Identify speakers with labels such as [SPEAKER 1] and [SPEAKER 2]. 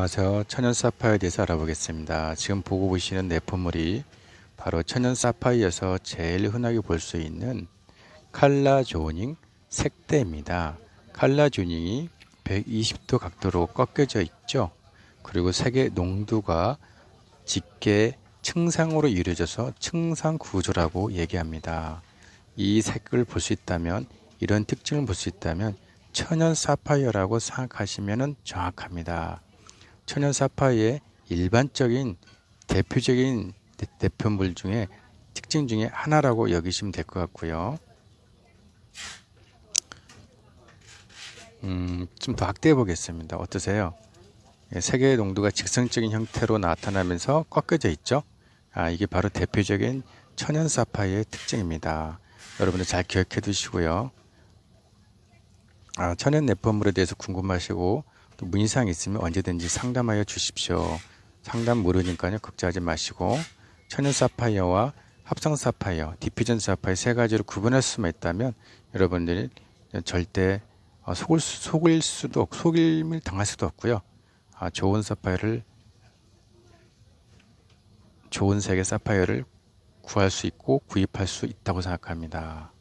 [SPEAKER 1] 안녕하세요. 천연 사파이어에 대해서 알아보겠습니다. 지금 보고 보시는 내포물이 바로 천연 사파이어에서 제일 흔하게 볼 수 있는 칼라 조닝 색대입니다. 칼라 조닝이 120도 각도로 꺾여져 있죠. 그리고 색의 농도가 짙게 층상으로 이루어져서 층상 구조라고 얘기합니다. 이 색을 볼 수 있다면 이런 특징을 볼 수 있다면 천연 사파이어라고 생각하시면 정확합니다. 천연 사파이어의 일반적인 대표적인 대- 대표물 중에 특징 중에 하나라고 여기시면 될 것 같고요. 음, 좀 더 확대해 보겠습니다. 어떠세요? 예, 색의 농도가 직선적인 형태로 나타나면서 꺾여져 있죠. 아, 이게 바로 대표적인 천연 사파이어의 특징입니다. 여러분들 잘 기억해 두시고요. 아, 천연 내포물에 대해서 궁금하시고 또 문의사항 있으면 언제든지 상담하여 주십시오. 상담 모르니까요. 걱정하지 마시고 천연 사파이어와 합성 사파이어, 디퓨전 사파이어 세 가지로 구분할 수만 있다면 여러분들이 절대 어, 속을, 수- 속일 수도 없, 속임을 당할 수도 없고요. 아, 좋은 사파이어를 좋은 색의 사파이어를 구할 수 있고 구입할 수 있다고 생각합니다.